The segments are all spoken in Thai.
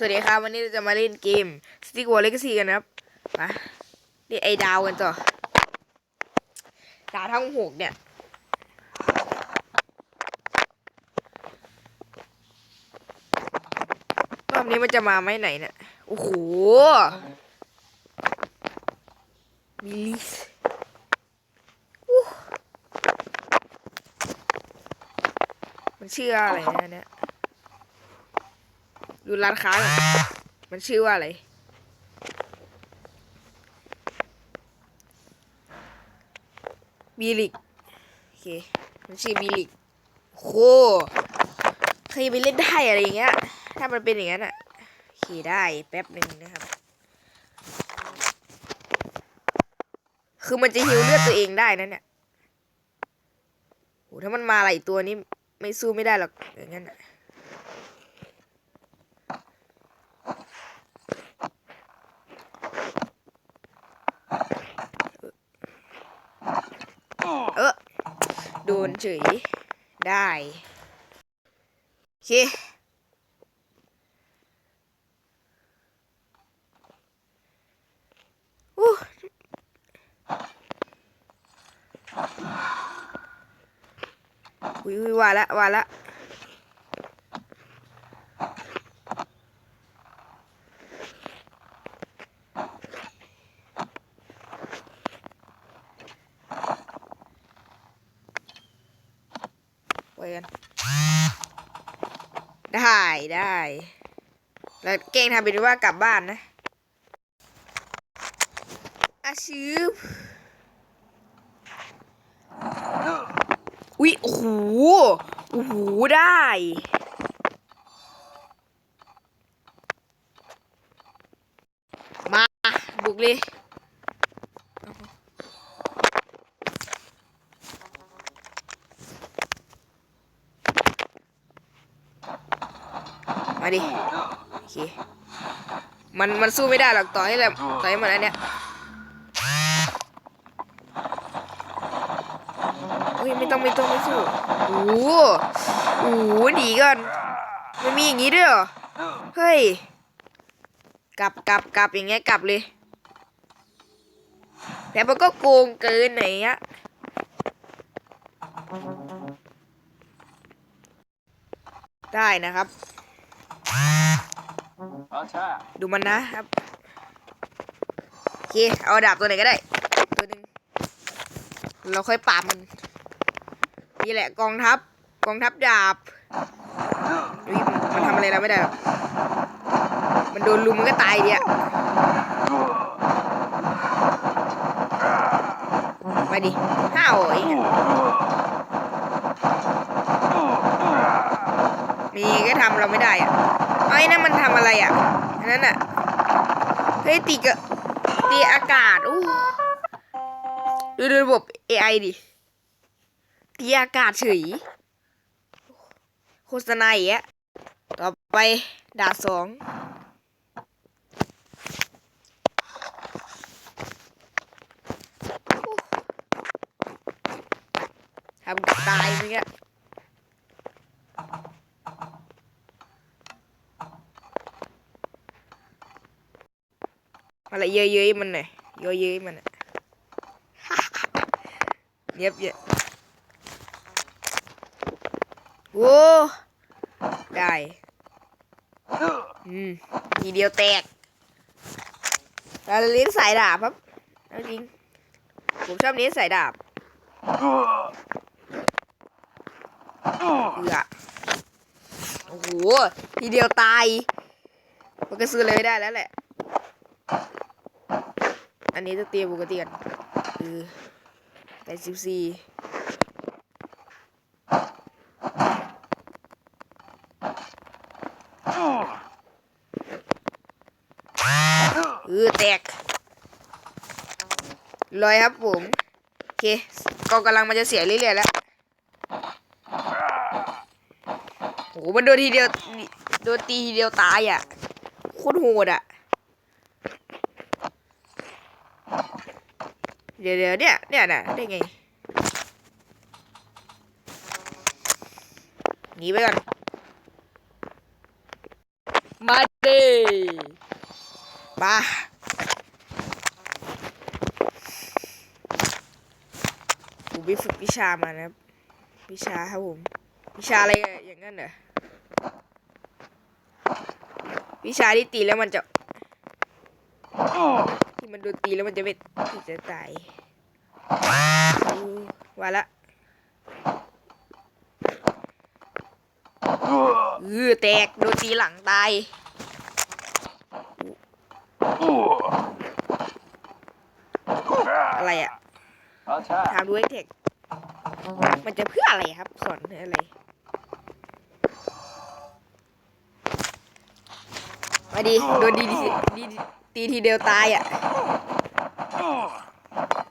สวัสดีครับวันนี้เราจะมาเล่นเกม Stick War Legacy กันนะครับมานี่ไอดาวกันต่อดาวทั้งหกเนี่ยรอบนี้มันจะมาไหมไหนเนี่ยโอ้โหมิลิสมันชื่ออะไรนะเนี่ย ดูร้านค้าก่อนมันชื่อว่าอะไร บีลิก โอเค มันชื่อบีลิกโหใครไปเล่นได้อะไรอย่างเงี้ย ถ้ามันเป็นอย่างนั้นอะโอเคได้แป๊บหนึ่งนะครับ คือมันจะฮิวเลือดตัวเองได้นะเนี่ยโหถ้ามันมาหลายตัวนี้ไม่สู้ไม่ได้หรอกอย่างนั้นอะ โดนเฉยได้ โอเค อู้อุ้ยอุ้ยว่าละว่าละ ไว้กัน ได้ได้แล้วเก่งทำเป็นว่ากลับบ้านนะอาชืบอุ๊ยโอ้โหโอ้โห ได้ มา บุกเลย มาดิโอเคมันมันสู้ไม่ได้หรอกต่อให้แบบต่อให้มันอันเนี้ยเฮ้ยไม่ต้องไม่ต้องไม่สู้โอ้โหโอ้โหหนีก่อนมันมีอย่างงี้ด้วยเหรอเฮ้ยกลับกลับกลับอย่างเงี้ยกลับเลยแต่มันก็โกงเกินไหนอะได้นะครับ ดูมันนะครับโอเคเอาดาบตัวไหนก็ได้ ตัวหนึ่งเราค่อยปราบมัน นี่แหละกองทัพ กองทัพดาบมันทำอะไรเราไม่ได้หรอกมันโดนลุมมันก็ตายเดียมาดิห้าวไอ้เหี้ยมีก็ทำเราไม่ได้อะ อาไอ้นั่นมันทำอะไรอะอันนั้นอะ เฮ้ยตีกะตีอากาศอู้ดูดูระบบ AI ดิตีอากาศเฉยโฆษณาอีกอะต่อไปดาสองทำกับตายเมื่อ อะไรเย้ยๆมันหน่อยเย้ยๆมันอะเย็บเย็บโว้ได้อืมทีเดียวแตกเราเลี้ยงสายดาบครับจริงผมชอบเลี้ยงสายดาบเอือโอ้โห ทีเดียวตาย มันก็ซื้อเลยไม่ได้แล้วแหละ อันนี้ต้องเตรียมปกติกันเออแปดสิบสี่เออแตกลอยครับผมโอเคกองกำลังมันจะเสียเรื่อยๆแล้วโหมันโดนทีเดียวโดนตีทีเดียวตายอะโคตรโหดอะ ดี๋ยวเดี๋ยวเนี่ยเนี่ยน่ะได้ไงหนีไปก่อน มาดิมาผมไปฝึกวิชามานะครับวิชาครับผม วิชาอะไรอย่างนั้นเหรอวิชาที่ตีแล้วมันจะที่มันโดนตีแล้วมันจะไม่ที่จะตายอู้ ว่าละเออแตกโดนตีหลังตายอะไรอะ Attack! ถามดูไอ้เทคมันจะเพื่ออะไรครับสอนอะไรมาดิโดนดีดีดีตีทีเดียวตายอะ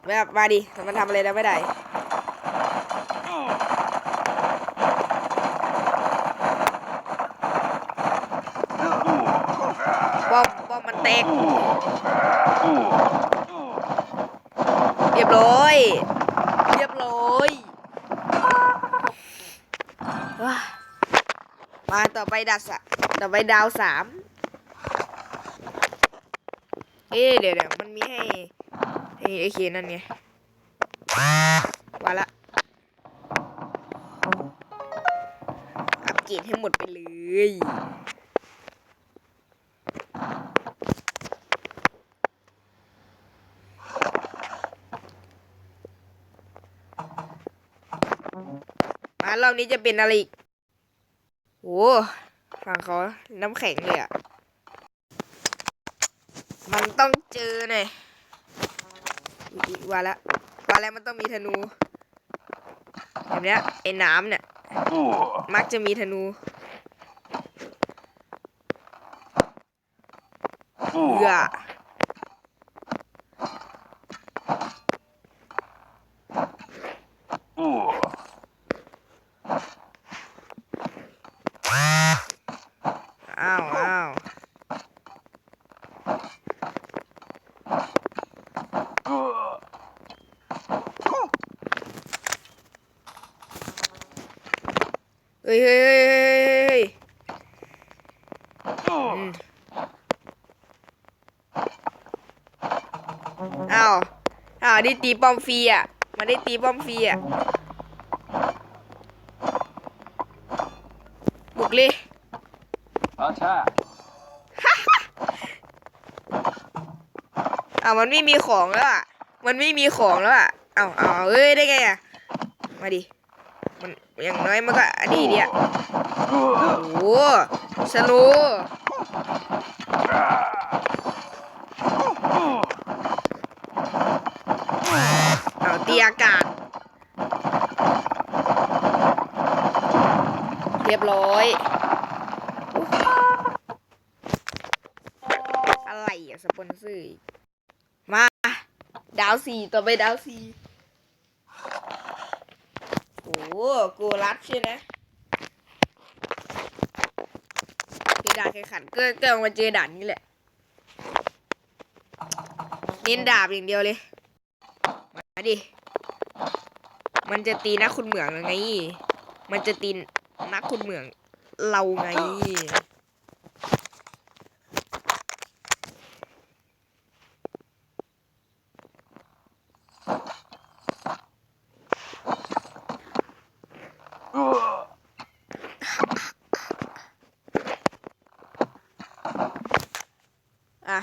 แบบมาดิแต่มันทำอะไรเราไม่ได้ป้อมป้อมมันแตกเรียบร้อยเรียบร้อยว้ามาต่อไปดัสอะต่อไปดาวสามเอ๊ะเดี๋ยวเดี๋ยวมันมีให้ ให้ไอเคนั่นไงว่าละอัปเกรดให้หมดไปเลยมารอบนี้จะเป็นอะไรอีกโอ้ฝั่งเขาน้ำแข็งเลยอะมันต้องเจอหน่ย ว่าละว่าแล้วมันต้องมีธนูแบบเนี้ยไอ้น้ำเนี่ย มักจะมีธนูเอือาวอ้าวเฮ้ ยเฮ้ยเฮ้ยเฮ้ยเฮ้ยอืมอ้าวอ้าวได้ตีป้อมฟรีอะมาได้ตีป้อมฟรีอะบุกเลย Attack! อ้าวมันไม่มีของแล้วอะ มันไม่มีของแล้วอะอ้าวอ้าวเอ้ย ได้ไงอะ มาดิ มันอย่างน้อยมันก็อันนี้เดียวโอ้โหสโลว์อ้าวตีอากาศ เรียบร้อย อะไรอะสปอนเซอร์อีกมา ดาวสี่ต่อไปดาวสี่ โอ้โหโกรับใช่ไหมคือด่านแข่งขันก็ก็มาเจอด่านนี้แหละเน้นดาบอย่างเดียวเลย มาดิ มันจะตีนักคุณเหมืองไง มันจะตีนักคุณเหมืองเราไง อะ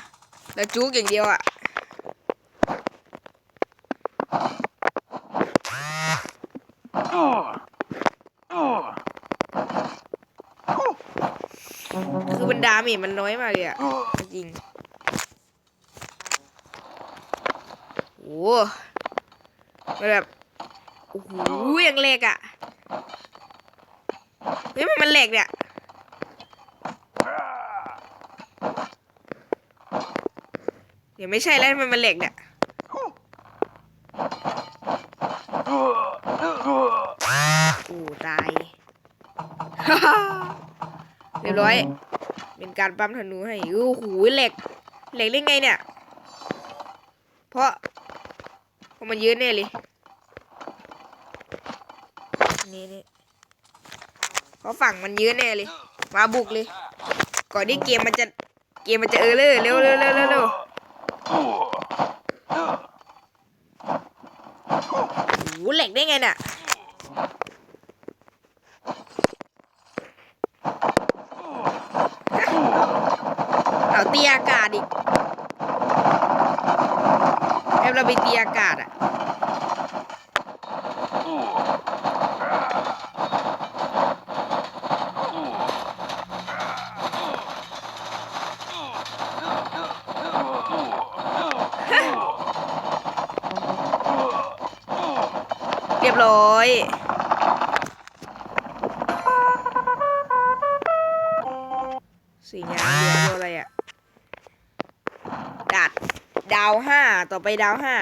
แล้วจุกอย่างเดียวอะคือบรรดาเมจมันน้อยมากเลยอะจริงโอ้โหมันแบบโอ้โหยังเล็กอะเฮ้ยมันมันเหล็กเนี่ย เดี๋ ยวไม่ใช่แล้วมันมันเหล็กเนี่ยโอ้ตายเรียบร้อย เป็นการปั๊มธนูให้โอ้โหเหล็ก เหล็กได้ไงเนี่ย เพราะเพราะมันยืนแน่เลยนี่นี่เพราะฝั่งมันยืนแน่เลย มาบุกเลย Attack! ก่อนที่เกมมันจะเกมมันจะเออเลอร์เร็วเร็วเร็วเร็วเร็ว โหเหล็กได้ไงน่ะเอาตีอากาศอีกแอบเราไปตีอากาศอะ สีงามเหลือตัวอะไรอะดัดดาวห้าต่อไปดาวห้า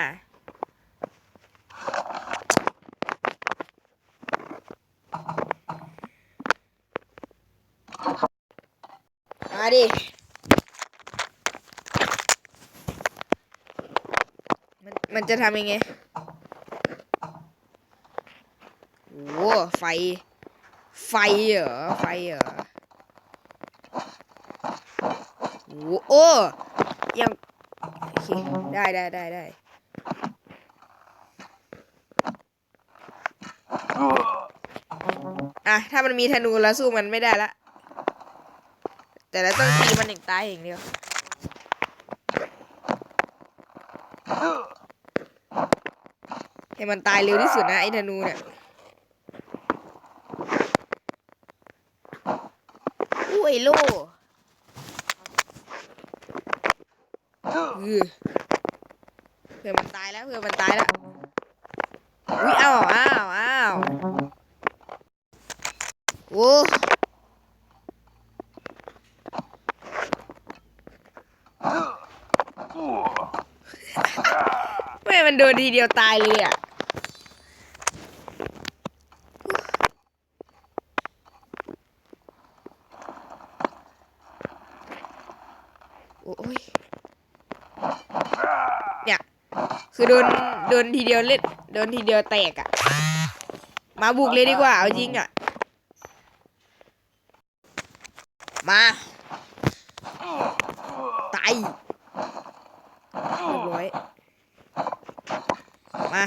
มาดิ มันมันจะทำยังไงโอ้ไฟ ไฟเหรอ ไฟเหรอ โอ้ยังโอเคได้ได้ได้ได้อะถ้ามันมีธนูแล้วสู้มันไม่ได้ละ แต่เราต้องตีมันอย่างตายอย่างเดียวให้มันตายเร็วที่สุดนะไอ้ธนูเนี่ยอุ้ยโล่เออเพื่อนมันตายแล้ว เพื่อนมันตายแล้วอุ้ยอ้าวอ้าวอ้าวโอ้แม่มันโดนทีเดียวตายเลยอะ โอ้ย เนี่ย คือโดนโดนทีเดียวเล่นโดนทีเดียวแตกอะ่ะมาบุกเลยดีกว่าเอาจริงอะ่ะมาตายเรียบร้อยมา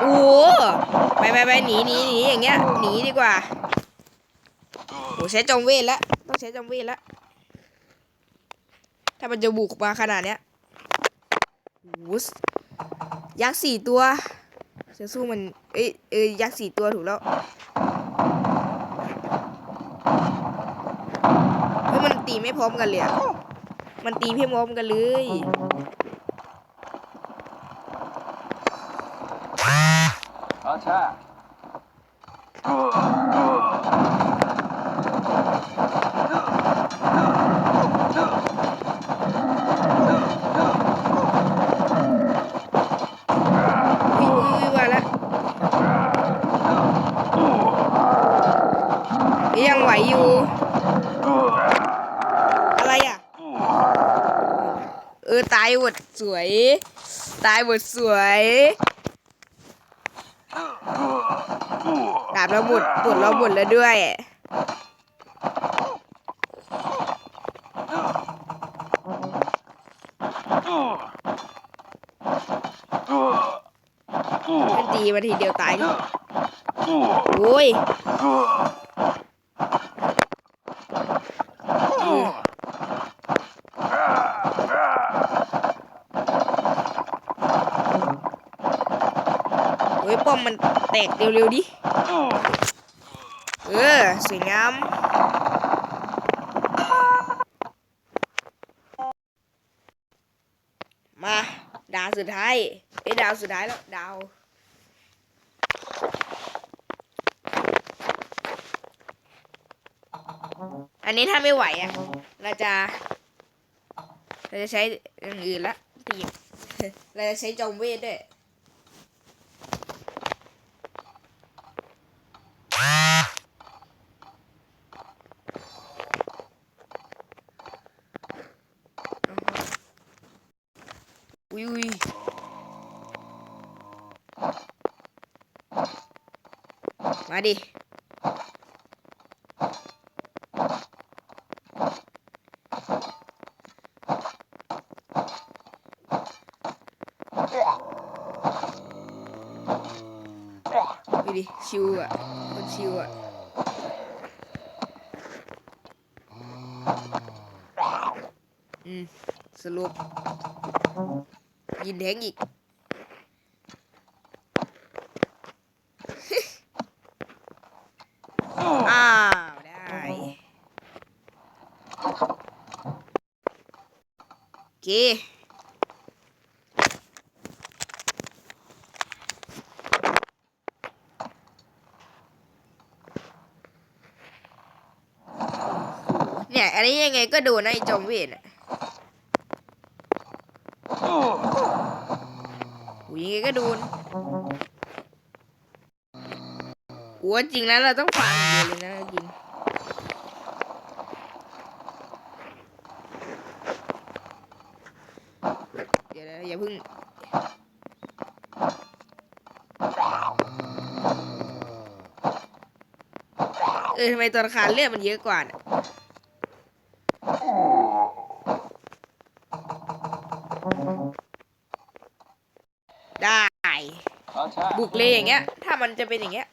โอ้ไปไปไปหนีหนีหนีอย่างเงี้ยหนีดีกว่า ใช้จอมเวทแล้ว ต้องใช้จอมเวทแล้ว ถ้ามันจะบุกมาขนาดเนี้ยยักษ์สี่ตัวจะสู้มัน เอ้ยเอ้ยยักษ์สี่ตัวถูกแล้วเฮ้ยมันตีไม่พร้อมกันเลยอะมันตีไม่พร้อมกันเลย Attack! อุ้ยอุ้ยอุ้ยว่าแล้ว ยังไหวอยู่ อะไรอะ เออ ตายหมดสวย ตายหมดสวยดาบเราหมดปวดเราหมดแล้วด้วยมันตีมาทีเดียวตาย โอ้ยเออโอ้ย ป้อมมันแตกเร็วๆดิ เออสวยงามมาดาวสุดท้ายไอ้ดาวสุดท้ายแล้วดาวอันนี้ถ้าไม่ไหวอะ เราจะ เราจะใช้อย่างอื่นละตีเราจะใช้จอมเวทด้วย มา ดิ ดูดิ ชิวอะคนชิวอะอืม สรุปยินแทงอีก อ้าว ได้ โอ เคเนี่ย อันนี้ยังไงก็โดนนะไอ้จอมเวทอะโอ้ยยังไงก็โดนกูว่าจริงแล้วเราต้องฟังอย่เลยนะจริง เดี๋ยวนะอย่าเพึ่ง เออทำไมตอนคาเลือดมันเยอะกว่าเนี่ยได้บุกเลยอย่างเงี้ย ถ้ามันจะเป็นอย่างเงี้ย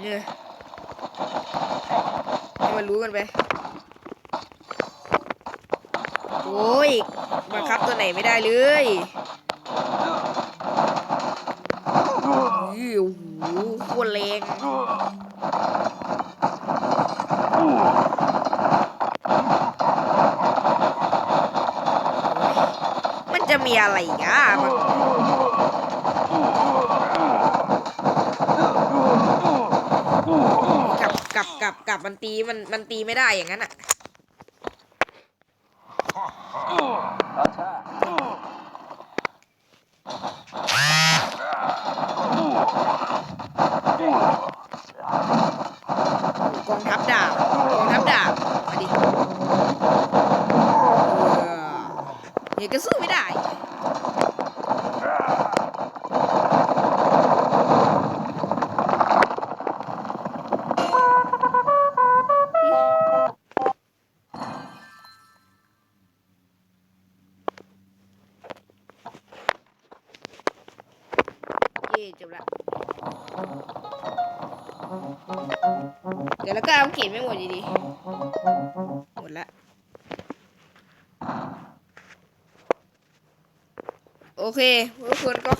เนี่ยให้มันรู้กันไป โอ้ยบังคับตัวไหนไม่ได้เลยอื้อ โอ้โหโคตรแรงมันจะมีอะไรอีกอะมันกลับกลับกลับกลับมันตีมันมันตีไม่ได้อย่างนั้นอะ เคทุกคนก็